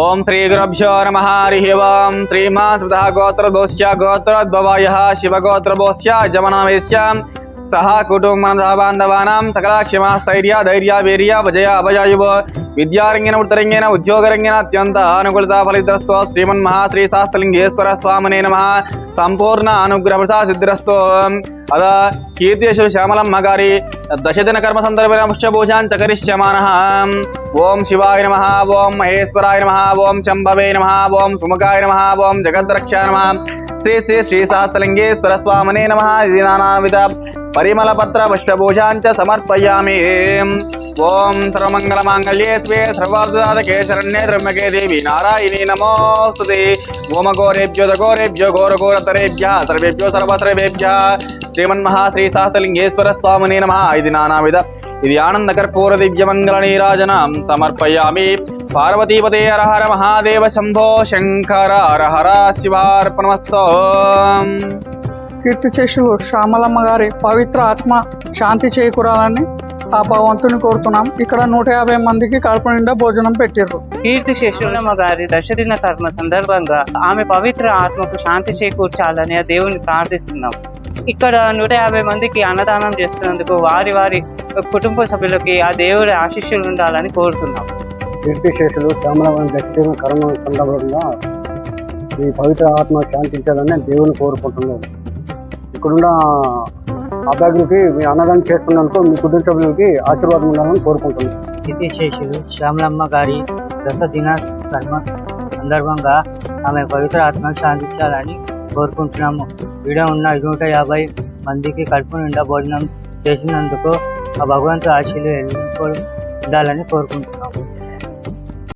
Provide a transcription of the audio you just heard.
ఓం శ్రీ గురభ్యో నమ హరి ఓం శ్రీమా స్మృత గోత్రదోస్య గోత్రోద్భవాయ శివగోత్రభోస్య జమనామేస్య సహ కుటుంబం సహబాంధవానాం సకల క్షమాస్థైర్య ధైర్య వీర్య విజయ అభయాయువ. విద్యారంగిన ఉత్తరంగిన ఉద్యోగరంగిన అత్యంత అనుకూలత ఫలితస్తో శ్రీమన్ మహాశ్రీ శాస్త్రలింగేశ్వర స్వామినే నమ. సంపూర్ణ అనుగ్రహ సిద్ధిరస్తో. అద కీర్తిశు శ్యామలం మగారి దశదిన కర్మ సందర్భేన పుష్పభూషాన్ చకరిష్యమాన. ఓం శివాయ నమ ఓం మహేశ్వరాయ నమ ఓం శంభవే నమ ఓం సుముఖాయ నమ ఓం జగద్రక్ష నమ. శ్రీ శ్రీ శ్రీ శాస్త్రలింగేశ్వర స్వామినే నమ. ఇది నానావిధ పరిమళపత్ర పుష్పభూషాంచ సమర్పయామి ఓం సర్వమంగళమాంగళ్యే స్వే సర్వార్థసాధకే శరణ్యే త్రమ్యకే దేవి నారాయణీ నమోస్తుతే ఓమఘోరేభ్యో దఘోరేభ్యో ఘోరఘోరతరేభ్య సర్వేభ్యో సర్వసర్వేభ్య శ్రీమన్మహాశ్రీ శాస్త్రలింగేశ్వర స్వామిని నమ ఇది నానావిధ ఇది ఆనంద కర్పూర దివ్య నీరాజనం సమర్పయామి పార్వతీపతే హర మహాదేవ శంభో శంకర హర శివార్పణమస్తో కీర్తిశేషులు శ్యామలమ్మ గారి పవిత్ర ఆత్మ శాంతి చేకూరాలని ఆ భగవంతుని కోరుతున్నాం. ఇక్కడ నూట యాభై మందికి కడుపు నిండా భోజనం పెట్టిర్రు. కీర్తి శేషులమ్మ గారి దశదిన కర్మ సందర్భంగా ఆమె పవిత్ర ఆత్మకు శాంతి చేకూర్చాలని ఆ దేవుని ప్రార్థిస్తున్నాం. ఇక్కడ నూట యాభై మందికి అన్నదానం చేస్తున్నందుకు వారి వారి కుటుంబ సభ్యులకి ఆ దేవుడి ఆశీస్సులు ఉండాలని కోరుతున్నాం. కీర్తిశేషులు శ్యామలమైన దశదిన కర్మ సందర్భంగా ఈ పవిత్ర ఆత్మ శాంతించాలని దేవుని కోరుకుంటున్నాను ఇక్కడున్న అభ్యర్థులకి మీ అన్నదానం చేస్తున్నందుకు మీ కుటుంబ సభ్యులకి ఆశీర్వాదం ఉండాలని కోరుకుంటున్నాను. కీర్తిశేషులు శ్యామలమ్మ గారి దశదిన కర్మ సందర్భంగా ఆమె పవిత్ర ఆత్మకు శాంతించాలని కోరుకుంటున్నాము. వీడియో ఉన్న నూట యాభై మందికి కడుపు నిండా భోజనం చేసినందుకు ఆ భగవంతు ఆశీలు ఉండాలని కోరుకుంటున్నాము.